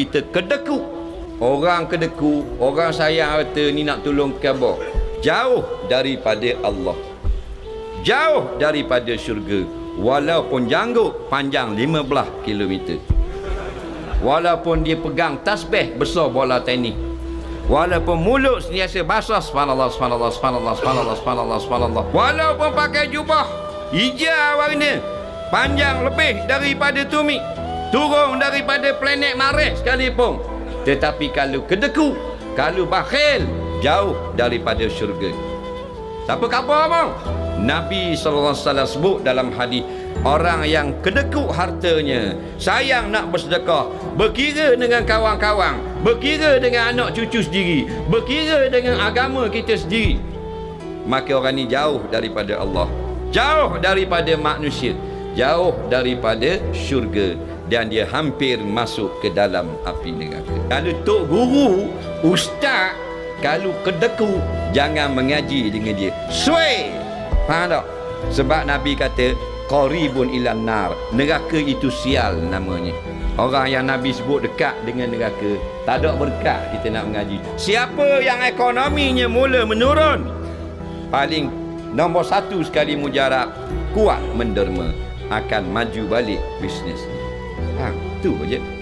kita kedeku. Orang kedeku orang sayang harta ni nak tolong khabar jauh daripada Allah. Jauh daripada syurga. Walaupun janggut panjang 15 kilometer. Walaupun dia pegang tasbih besar bola tenis walaupun mulut sentiasa basah subhanallah subhanallah subhanallah subhanallah subhanallah subhanallah. Walaupun pakai jubah hijau warna panjang lebih daripada tumit turun daripada planet Mars sekalipun. Tetapi kalau kedeku kalau bakhil jauh daripada syurga. Siapa khabar bang? Nabi SAW sebut dalam hadis Orang yang kedekut hartanya Sayang nak bersedekah Berkira dengan kawan-kawan Berkira dengan anak cucu sendiri Berkira dengan agama kita sendiri. Maka orang ni jauh daripada Allah. Jauh daripada manusia. Jauh daripada syurga Dan dia hampir masuk ke dalam api neraka. Kalau Tok Guru Ustaz kalau kedeku jangan mengaji dengan dia. Suai! Faham tak? Sebab nabi kata qaribun ilan nar. Neraka itu sial namanya. Orang yang nabi sebut dekat dengan neraka tak ada berkat kita nak mengaji. Siapa yang ekonominya mula menurun? Paling nombor satu sekali mujarab kuat menderma. Akan maju balik 哎，对个，姐。